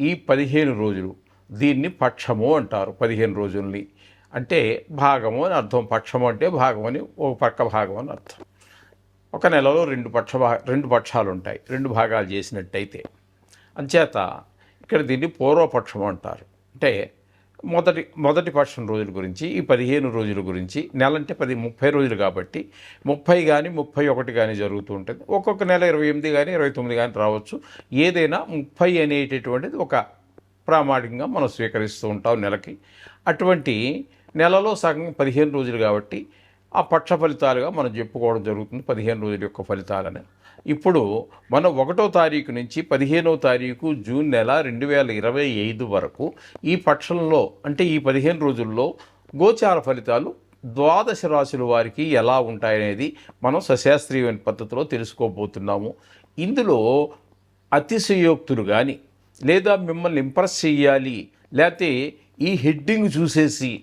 ఈ పదిహేను రోజులు దీన్ని పక్షము అంటారు పదిహేను రోజుల్ని. అంటే భాగము అని అర్థం పక్షము అంటే భాగం అని ఒక పక్క భాగం అని అర్థం. ఒక నెలలో రెండు పక్ష భా- రెండు పక్షాలు ఉంటాయి రెండు భాగాలు చేసినట్టయితే. అంచేత ఇక్కడ దీన్ని పూర్వపక్షము అంటారు. అంటే మొదటి మొదటి పక్షం రోజుల గురించి ఈ పదిహేను రోజుల గురించి నెలంటే పది ముప్పై రోజులు కాబట్టి ముప్పై కానీ ముప్పై ఒకటి కానీ జరుగుతూ ఉంటుంది. ఒక్కొక్క నెల ఇరవై ఎనిమిది కానీ ఇరవై తొమ్మిది కానీ రావచ్చు. ఏదైనా ముప్పై అనేటటువంటిది ఒక ప్రామాణికంగా మనం స్వీకరిస్తూ ఉంటాం నెలకి. అటువంటి నెలలో సగం పదిహేను రోజులు కాబట్టి ఆ పక్ష ఫలితాలుగా మనం చెప్పుకోవడం జరుగుతుంది పదిహేను రోజుల యొక్క ఫలితాలని. ఇప్పుడు మనం ఒకటో తారీఖు నుంచి పదిహేనో తారీఖు జూన్ నెల రెండు వేల ఇరవై ఐదు వరకు ఈ పక్షంలో అంటే ఈ పదిహేను రోజుల్లో గోచార ఫలితాలు ద్వాదశ రాశుల వారికి ఎలా ఉంటాయనేది మనం సశాస్త్రీయమైన పద్ధతిలో తెలుసుకోబోతున్నాము. ఇందులో అతిశయోక్తులు కానీ లేదా మిమ్మల్ని ఇంప్రెస్ చేయాలి లేకపోతే ఈ హెడ్డింగ్ చూసేసి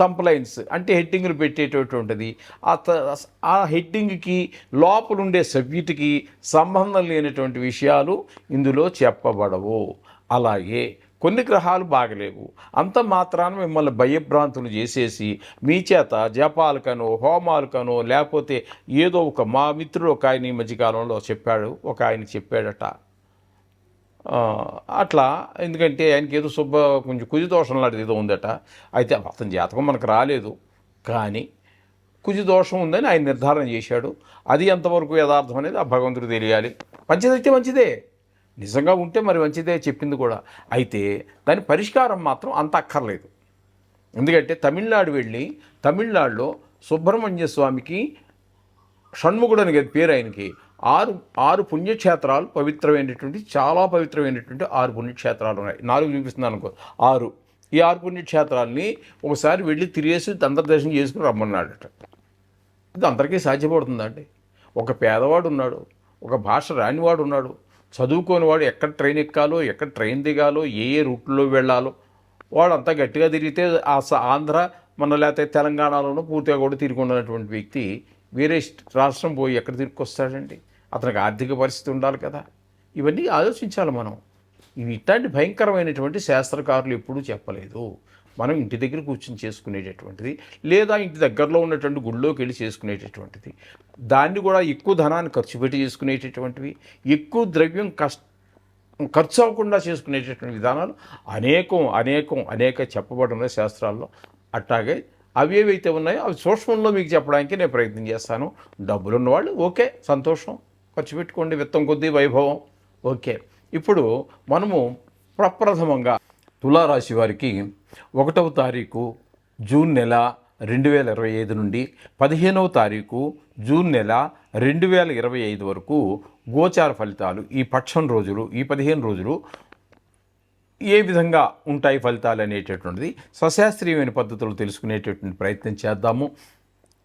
తంప్లైన్స్ అంటే హెడ్డింగ్లు పెట్టేటటువంటిది ఆ త- ఆ హెడ్డింగ్కి లోపలుండే సబ్జెక్టుకి సంబంధం లేనటువంటి విషయాలు ఇందులో చెప్పబడవు. అలాగే కొన్ని గ్రహాలు బాగలేవు. అంత మాత్రాన మిమ్మల్ని భయభ్రాంతులు చేసేసి మీ చేత జపాలకనో హోమాలకనో లేకపోతే ఏదో ఒక మా మిత్రుడు ఒక ఆయన ఈ మధ్యకాలంలో చెప్పాడు ఒక ఆయన చెప్పాడట. అట్లా ఎందుకంటే ఆయనకి ఏదో శుభ కొంచెం కుజి దోషం లాంటిది ఏదో ఉందట. అయితే అతని జాతకం మనకు రాలేదు. కానీ కుజి దోషం ఉందని ఆయన నిర్ధారణ చేశాడు. అది ఎంతవరకు యథార్థం అనేది ఆ భగవంతుడు తెలియాలి. మంచిదైతే మంచిదే. నిజంగా ఉంటే మరి మంచిదే చెప్పింది కూడా. అయితే దాని పరిష్కారం మాత్రం అంత అక్కర్లేదు. ఎందుకంటే తమిళనాడు వెళ్ళి తమిళనాడులో సుబ్రహ్మణ్య స్వామికి షణ్ముఖుడు అని కదా పేరు ఆయనకి. ఆరు ఆరు పుణ్యక్షేత్రాలు పవిత్రమైనటువంటి చాలా పవిత్రమైనటువంటి ఆరు పుణ్యక్షేత్రాలు ఉన్నాయి. నాలుగు చూపిస్తున్నాను అనుకో. ఆరు. ఈ ఆరు పుణ్యక్షేత్రాలని ఒకసారి వెళ్ళి తిరిగేసి అంతర్దర్శనం చేసుకుని రమ్మన్నాడట. ఇది అందరికీ సాధ్యపడుతుందండి ఒక పేదవాడు ఉన్నాడు ఒక భాష రానివాడు ఉన్నాడు చదువుకోనివాడు ఎక్కడ ట్రైన్ ఎక్కాలో ఎక్కడ ట్రైన్ దిగాలో ఏ ఏ రూట్లో వెళ్ళాలో వాడు అంతా గట్టిగా తిరిగితే ఆ ఆంధ్ర మన లేకపోతే తెలంగాణలోనూ పూర్తిగా కూడా తిరిగి ఉన్నటువంటి వ్యక్తి వేరే రాష్ట్రం పోయి ఎక్కడ తిరిగి అతనికి ఆర్థిక పరిస్థితి ఉండాలి కదా. ఇవన్నీ ఆలోచించాలి మనం. ఇవి ఇట్లాంటి భయంకరమైనటువంటి శాస్త్రకారులు ఎప్పుడూ చెప్పలేదు. మనం ఇంటి దగ్గర కూర్చొని చేసుకునేటటువంటిది లేదా ఇంటి దగ్గరలో ఉన్నటువంటి గుళ్ళోకి వెళ్ళి చేసుకునేటటువంటిది. దాన్ని కూడా ఎక్కువ ధనాన్ని ఖర్చు పెట్టి చేసుకునేటటువంటివి ఎక్కువ ద్రవ్యం కష్ట ఖర్చు అవ్వకుండా చేసుకునేటటువంటి విధానాలు అనేకం అనేకం అనేక చెప్పబడిన శాస్త్రాల్లో అట్లాగే అవి ఏవైతే ఉన్నాయో అవి సూక్ష్మంలో మీకు చెప్పడానికి నేను ప్రయత్నం చేస్తాను. డబ్బులు ఉన్నవాళ్ళు ఓకే సంతోషం. ఖర్చు పెట్టుకోండి విత్తం కొద్దీ వైభవం. ఓకే. ఇప్పుడు మనము ప్రప్రథమంగా తులారాశి వారికి ఒకటవ తారీఖు జూన్ నెల రెండు వేల ఇరవై ఐదు నుండి పదిహేనవ తారీఖు జూన్ నెల రెండు వేల ఇరవై ఐదు వరకు గోచార ఫలితాలు ఈ పక్షం రోజులు ఈ పదిహేను రోజులు ఏ విధంగా ఉంటాయి ఫలితాలు అనేటటువంటిది సశాస్త్రీయమైన పద్ధతులు తెలుసుకునేటటువంటి ప్రయత్నం చేద్దాము.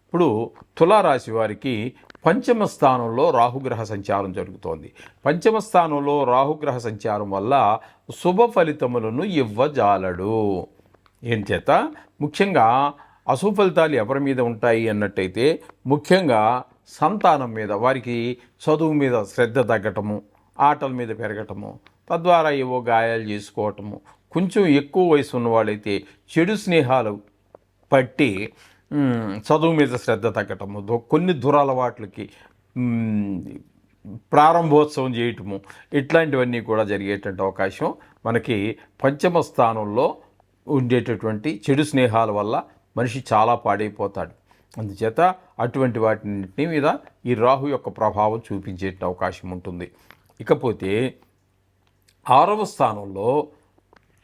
ఇప్పుడు తులారాశి వారికి పంచమ స్థానంలో రాహుగ్రహ సంచారం జరుగుతోంది. పంచమ స్థానంలో రాహుగ్రహ సంచారం వల్ల శుభ ఫలితములను ఇవ్వజాలడు. ఏం చేత? ముఖ్యంగా అశుభ ఫలితాలు ఎవరి మీద ఉంటాయి అన్నట్టయితే ముఖ్యంగా సంతానం మీద వారికి చదువు మీద శ్రద్ధ తగ్గటము ఆటల మీద పెరగటము తద్వారా ఏవో గాయాలు చేసుకోవటము కొంచెం ఎక్కువ వయసు ఉన్నవాళ్ళైతే చెడు స్నేహాలు పట్టి చదువు మీద శ్రద్ధ తగ్గటము కొన్ని దురలవాట్లకి ప్రారంభోత్సవం చేయటము ఇట్లాంటివన్నీ కూడా జరిగేటువంటి అవకాశం మనకి పంచమ స్థానంలో ఉండేటటువంటి చెడు స్నేహాల వల్ల మనిషి చాలా పాడైపోతాడు. అందుచేత అటువంటి వాటిని మీద ఈ రాహు యొక్క ప్రభావం చూపించే అవకాశం ఉంటుంది. ఇకపోతే ఆరవ స్థానంలో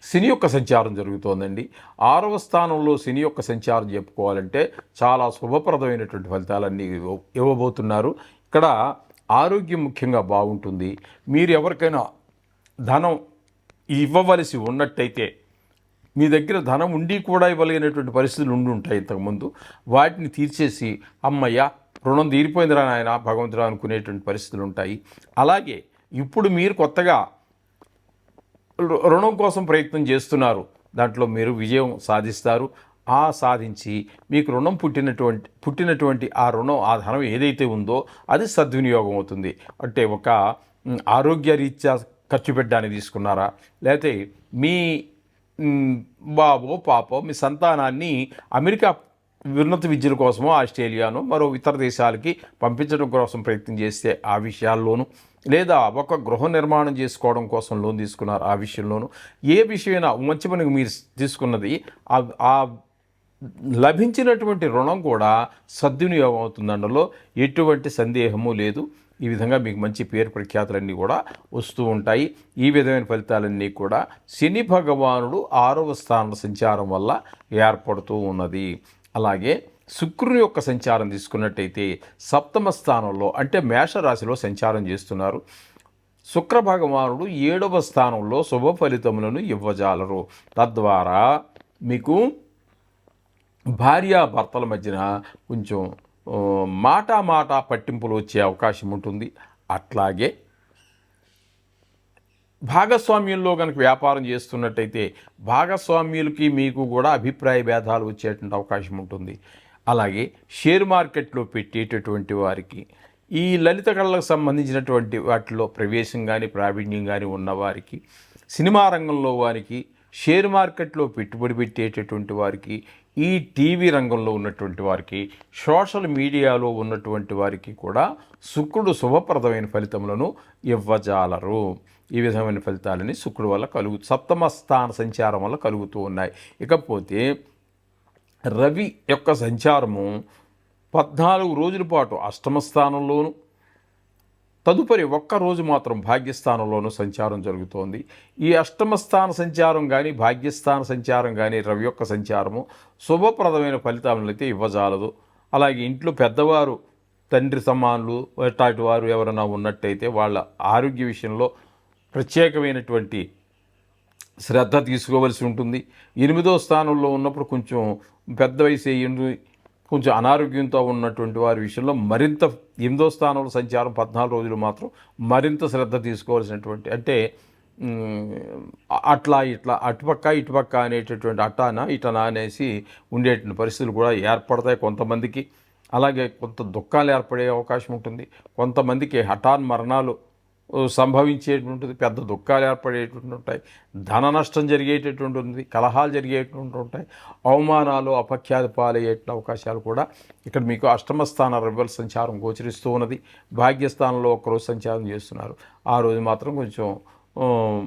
శని యొక్క సంచారం జరుగుతోందండి. ఆరవ స్థానంలో శని యొక్క సంచారం చెప్పుకోవాలంటే చాలా శుభప్రదమైనటువంటి ఫలితాలన్నీ ఇవ్వబోతున్నారు. ఇక్కడ ఆరోగ్యం ముఖ్యంగా బాగుంటుంది. మీరు ఎవరికైనా ధనం ఇవ్వవలసి ఉన్నట్టయితే మీ దగ్గర ధనం ఉండి కూడా ఇవ్వలేనటువంటి పరిస్థితులు ఉండి ఉంటాయి ఇంతకుముందు. వాటిని తీర్చేసి అమ్మయ్య రుణం తీరిపోయిందిరా నాయన భగవంతుడు అనుకునేటువంటి పరిస్థితులు ఉంటాయి. అలాగే ఇప్పుడు మీరు కొత్తగా రుణం కోసం ప్రయత్నం చేస్తున్నారు. దాంట్లో మీరు విజయం సాధిస్తారు. ఆ సాధించి మీకు రుణం పుట్టినటువంటి పుట్టినటువంటి ఆ రుణం ఆ ధనం ఏదైతే ఉందో అది సద్వినియోగం అవుతుంది. అంటే ఒక ఆరోగ్య రీత్యా ఖర్చు పెట్టడానికి తీసుకున్నారా? లేకపోతే మీ బాబో పాపో మీ సంతానాన్ని అమెరికా ఉన్నత విద్యల కోసమో ఆస్ట్రేలియాను మరో ఇతర దేశాలకి పంపించడం కోసం ప్రయత్నం చేస్తే ఆ విషయాల్లోనూ లేదా ఒక గృహ నిర్మాణం చేసుకోవడం కోసం లోన్ తీసుకున్నారు ఆ విషయంలోనూ. ఏ విషయమైనా మంచి పనికి మీరు తీసుకున్నది ఆ- లభించినటువంటి రుణం కూడా సద్వినియోగం అవుతుంది అందులో ఎటువంటి సందేహము లేదు. ఈ విధంగా మీకు మంచి పేరు ప్రఖ్యాతులన్నీ కూడా వస్తూ ఉంటాయి. ఈ విధమైన ఫలితాలన్నీ కూడా శని భగవానుడు ఆరవ స్థాన సంచారం వల్ల ఏర్పడుతూ ఉన్నది. అలాగే శుక్రుని యొక్క సంచారం తీసుకున్నట్టయితే సప్తమ స్థానంలో అంటే మేషరాశిలో సంచారం చేస్తున్నారు. శుక్ర భగవానుడు ఏడవ స్థానంలో శుభ ఫలితములను ఇవ్వజాలరు. తద్వారా మీకు భార్యాభర్తల మధ్యన కొంచెం మాటా మాటా పట్టింపులు వచ్చే అవకాశం ఉంటుంది. అట్లాగే భాగస్వామ్యంలో కనుక వ్యాపారం చేస్తున్నట్టయితే భాగస్వామ్యులకి మీకు కూడా అభిప్రాయ భేదాలు వచ్చేటువంటి అవకాశం ఉంటుంది. అలాగే షేర్ మార్కెట్లో పెట్టేటటువంటి వారికి ఈ లలిత కళలకు సంబంధించినటువంటి వాటిలో ప్రవేశం కానీ ప్రావీణ్యం కానీ ఉన్నవారికి సినిమా రంగంలో వారికి షేర్ మార్కెట్లో పెట్టుబడి పెట్టేటటువంటి వారికి ఈ టీవీ రంగంలో ఉన్నటువంటి వారికి సోషల్ మీడియాలో ఉన్నటువంటి వారికి కూడా శుక్రుడు శుభప్రదమైన ఫలితములను ఇవ్వజాలరు. ఈ విధమైన ఫలితాలని శుక్రుడు వల్ల కలుగు సప్తమ స్థాన సంచారం వల్ల కలుగుతూ ఉన్నాయి. ఇకపోతే రవి యొక్క సంచారము పద్నాలుగు రోజుల పాటు అష్టమ స్థానంలోను తదుపరి ఒక్క రోజు మాత్రం భాగ్యస్థానంలోనూ సంచారం జరుగుతోంది. ఈ అష్టమ స్థాన సంచారం కానీ భాగ్యస్థాన సంచారం కానీ రవి యొక్క సంచారము శుభప్రదమైన ఫలితాలను అయితే ఇవ్వజాలదు. అలాగే ఇంట్లో పెద్దవారు తండ్రి సమానులు అట్లాంటి వారు ఎవరైనా ఉన్నట్టయితే వాళ్ళ ఆరోగ్య విషయంలో ప్రత్యేకమైనటువంటి శ్రద్ధ తీసుకోవలసి ఉంటుంది. ఎనిమిదో స్థానంలో ఉన్నప్పుడు కొంచెం పెద్ద వయసు అయ్యింది కొంచెం అనారోగ్యంతో ఉన్నటువంటి వారి విషయంలో మరింత ఎనిమిదో స్థానంలో సంచారం పద్నాలుగు రోజులు మాత్రం మరింత శ్రద్ధ తీసుకోవాల్సినటువంటి అంటే అట్లా ఇట్లా అటుపక్క ఇటుపక్క అనేటటువంటి అటానా ఇటనా అనేసి ఉండేటువంటి పరిస్థితులు కూడా ఏర్పడతాయి కొంతమందికి. అలాగే కొంత దుఃఖాలు ఏర్పడే అవకాశం ఉంటుంది. కొంతమందికి హఠాన్ మరణాలు సంభవించేటువంటిది పెద్ద దుఃఖాలు ఏర్పడేటువంటి ఉంటాయి ధన నష్టం జరిగేటటువంటి ఉంది కలహాలు జరిగేటువంటి ఉంటాయి అవమానాలు అపఖ్యాతి పాలయ్యేట అవకాశాలు కూడా ఇక్కడ మీకు అష్టమ స్థాన రవ్వల సంచారం గోచరిస్తూ ఉన్నది. భాగ్యస్థానంలో ఒకరోజు సంచారం చేస్తున్నారు. ఆ రోజు మాత్రం కొంచెం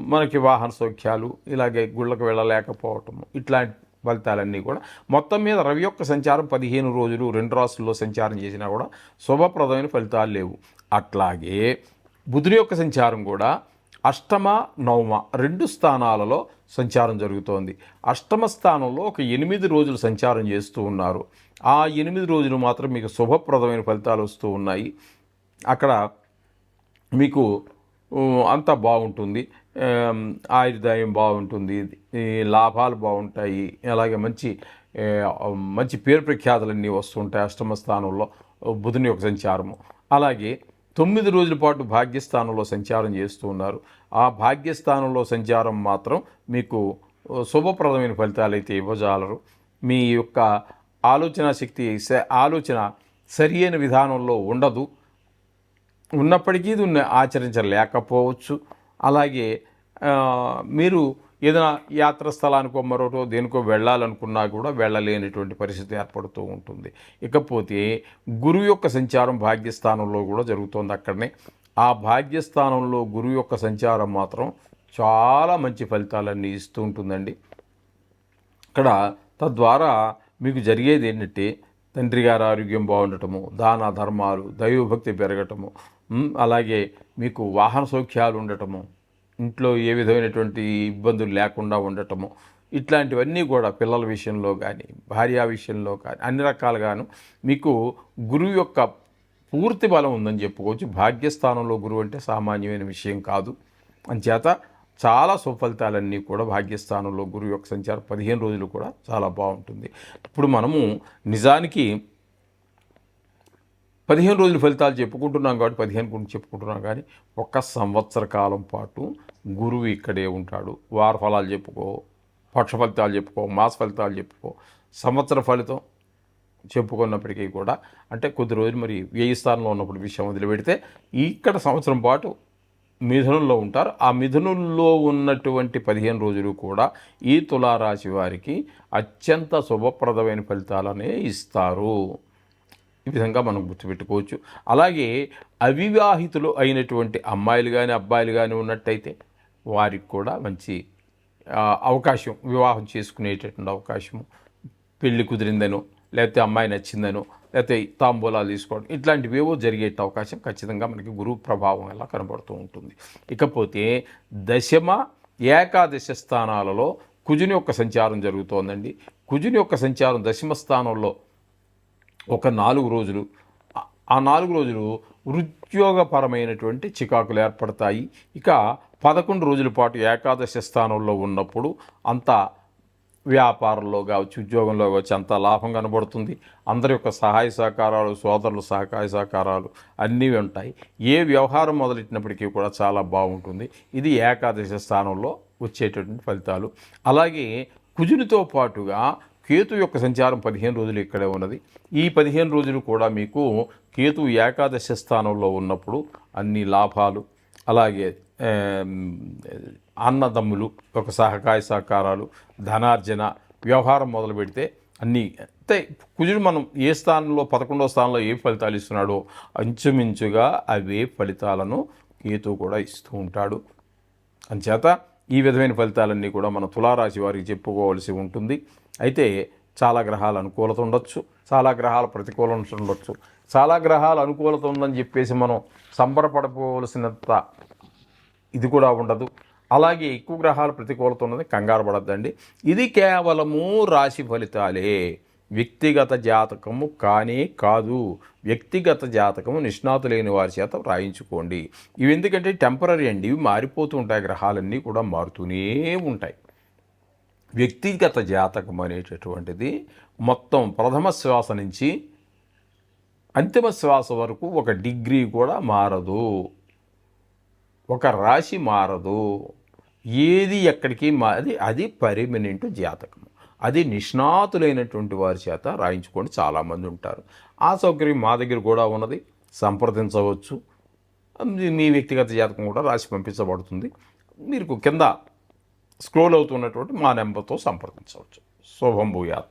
మనకి వాహన సౌఖ్యాలు ఇలాగే గుళ్ళకు వెళ్ళలేకపోవటము ఇట్లాంటి ఫలితాలన్నీ కూడా మొత్తం మీద రవి యొక్క సంచారం పదిహేను రోజులు రెండు రాసుల్లో సంచారం చేసినా కూడా శుభప్రదమైన ఫలితాలు లేవు. అట్లాగే బుధుని యొక్క సంచారం కూడా అష్టమ నవమ రెండు స్థానాలలో సంచారం జరుగుతోంది. అష్టమ స్థానంలో ఒక ఎనిమిది రోజులు సంచారం చేస్తూ ఉన్నారు. ఆ ఎనిమిది రోజులు మాత్రం మీకు శుభప్రదమైన ఫలితాలు వస్తూ ఉన్నాయి. అక్కడ మీకు అంతా బాగుంటుంది. ఆయుర్దాయం బాగుంటుంది. ఈ లాభాలు బాగుంటాయి. అలాగే మంచి మంచి పేరు ప్రఖ్యాతులన్నీ వస్తుంటాయి అష్టమ స్థానంలో బుధుని యొక్క సంచారము. అలాగే తొమ్మిది రోజుల పాటు భాగ్యస్థానంలో సంచారం చేస్తూ ఉన్నారు. ఆ భాగ్యస్థానంలో సంచారం మాత్రం మీకు శుభప్రదమైన ఫలితాలు అయితే ఇవ్వజాలరు. మీ యొక్క ఆలోచన శక్తి స- ఆలోచన సరి అయిన విధానంలో ఉండదు. ఉన్నప్పటికీ దీన్ని ఆచరించలేకపోవచ్చు. అలాగే మీరు ఏదైనా యాత్ర స్థలానికో మరోటో దేనికో వెళ్ళాలనుకున్నా కూడా వెళ్ళలేనటువంటి పరిస్థితి ఏర్పడుతూ ఉంటుంది. ఇకపోతే గురువు యొక్క సంచారం భాగ్యస్థానంలో కూడా జరుగుతుంది అక్కడనే. ఆ భాగ్యస్థానంలో గురువు యొక్క సంచారం మాత్రం చాలా మంచి ఫలితాలన్నీ ఇస్తూ ఉంటుందండి. ఇక్కడ తద్వారా మీకు జరిగేది ఏంటంటే తండ్రి గారి ఆరోగ్యం బాగుండటము దాన ధర్మాలు దైవభక్తి పెరగటము అలాగే మీకు వాహన సౌఖ్యాలు ఉండటము ఇంట్లో ఏ విధమైనటువంటి ఇబ్బందులు లేకుండా ఉండటము ఇట్లాంటివన్నీ కూడా పిల్లల విషయంలో కానీ భార్య విషయంలో కానీ అన్ని రకాలుగాను మీకు గురువు యొక్క పూర్తి బలం ఉందని చెప్పుకోవచ్చు. భాగ్యస్థానంలో గురువు అంటే సామాన్యమైన విషయం కాదు. అంచేత చాలా సుఫలితాలన్నీ కూడా భాగ్యస్థానంలో గురువు యొక్క సంచారం పదిహేను రోజులు కూడా చాలా బాగుంటుంది. ఇప్పుడు మనము నిజానికి పదిహేను రోజుల ఫలితాలు చెప్పుకుంటున్నాం కాబట్టి పదిహేను గురించి చెప్పుకుంటున్నాం కానీ ఒక సంవత్సర కాలం పాటు గురువు ఇక్కడే ఉంటాడు. వార ఫలాలు చెప్పుకో పక్ష ఫలితాలు చెప్పుకో మాస ఫలితాలు చెప్పుకో సంవత్సర ఫలితం చెప్పుకున్నప్పటికీ కూడా అంటే కొద్ది రోజులు మరి వ్యయ స్థానంలో ఉన్నప్పుడు విషయం వదిలిపెడితే ఇక్కడ సంవత్సరం పాటు మిథునంలో ఉంటారు. ఆ మిథునంలో ఉన్నటువంటి పదిహేను రోజులు కూడా ఈ తులారాశి వారికి అత్యంత శుభప్రదమైన ఫలితాలనే ఇస్తారు. ఈ విధంగా మనం గుర్తుపెట్టుకోవచ్చు. అలాగే అవివాహితులు అయినటువంటి అమ్మాయిలు కానీ అబ్బాయిలు కానీ ఉన్నట్టయితే వారికి కూడా మంచి అవకాశం వివాహం చేసుకునేటటువంటి అవకాశము. పెళ్ళి కుదిరిందనో లేకపోతే అమ్మాయి నచ్చిందనో లేకపోతే తాంబూలాలు తీసుకోవడం ఇట్లాంటివి ఏవో జరిగే అవకాశం ఖచ్చితంగా మనకి గురువు ప్రభావం ఎలా కనబడుతూ ఉంటుంది. ఇకపోతే దశమ ఏకాదశ స్థానాలలో కుజుని యొక్క సంచారం జరుగుతోందండి. కుజుని యొక్క సంచారం దశమ స్థానంలో ఒక నాలుగు రోజులు. ఆ- నాలుగు రోజులు ఉద్యోగపరమైనటువంటి చికాకులు ఏర్పడతాయి. ఇక పదకొండు రోజుల పాటు ఏకాదశి స్థానంలో ఉన్నప్పుడు అంత వ్యాపారంలో కావచ్చు ఉద్యోగంలో కావచ్చు అంత లాభం కనబడుతుంది. అందరి యొక్క సహాయ సహకారాలు సోదరులు సహకార సహకారాలు అన్నీ ఉంటాయి. ఏ వ్యవహారం మొదలెట్టినప్పటికీ కూడా చాలా బాగుంటుంది. ఇది ఏకాదశి స్థానంలో వచ్చేటటువంటి ఫలితాలు. అలాగే కుజునితో పాటుగా కేతు యొక్క సంచారం పదిహేను రోజులు ఇక్కడే ఉన్నది. ఈ పదిహేను రోజులు కూడా మీకు కేతు ఏకాదశ స్థానంలో ఉన్నప్పుడు అన్ని లాభాలు అలాగే అన్నదమ్ములు ఒక సహకాయ సహకారాలు ధనార్జన వ్యవహారం మొదలు పెడితే అన్నీ అయితే కుజుడు మనం ఏ స్థానంలో పదకొండో స్థానంలో ఏ ఫలితాలు ఇస్తున్నాడో అంచుమించుగా అవే ఫలితాలను కేతు కూడా ఇస్తూ ఉంటాడు. అంచేత ఈ విధమైన ఫలితాలన్నీ కూడా మన తులారాశి వారికి చెప్పుకోవాల్సి ఉంటుంది. అయితే చాలా గ్రహాలు అనుకూలత ఉండొచ్చు చాలా గ్రహాల ప్రతికూలత ఉండొచ్చు. చాలా గ్రహాల అనుకూలత ఉందని చెప్పేసి మనం సంబరపడిపోవలసినంత ఇది కూడా ఉండదు. అలాగే ఎక్కువ గ్రహాల ప్రతికూలత ఉన్నది కంగారు పడద్దండి. ఇది కేవలము రాశి ఫలితాలే. వ్యక్తిగత జాతకము కానే కాదు. వ్యక్తిగత జాతకము నిష్ణాతులైన వారి చేత రాయించుకోండి ఇవి ఎందుకంటే టెంపరీ అండి. ఇవి మారిపోతూ ఉంటాయి. గ్రహాలన్నీ కూడా మారుతూనే ఉంటాయి. వ్యక్తిగత జాతకం అనేటటువంటిది మొత్తం ప్రథమ శ్వాస నుంచి అంతిమ శ్వాస వరకు ఒక డిగ్రీ కూడా మారదు. ఒక రాశి మారదు. ఏది ఎక్కడికి మారి అది పర్మనెంట్ జాతకం. అది నిష్ణాతులైనటువంటి వారి చేత రాయించుకొని చాలామంది ఉంటారు. ఆ సౌకర్యం మా దగ్గర కూడా ఉన్నది. సంప్రదించవచ్చు. మీ- మీ వ్యక్తిగత జాతకం కూడా రాసి పంపించబడుతుంది. మీరు కింద స్క్రోల్ అవుతున్నటువంటి మా నెంబర్తో సంప్రదించవచ్చు. శుభం భూయాత్.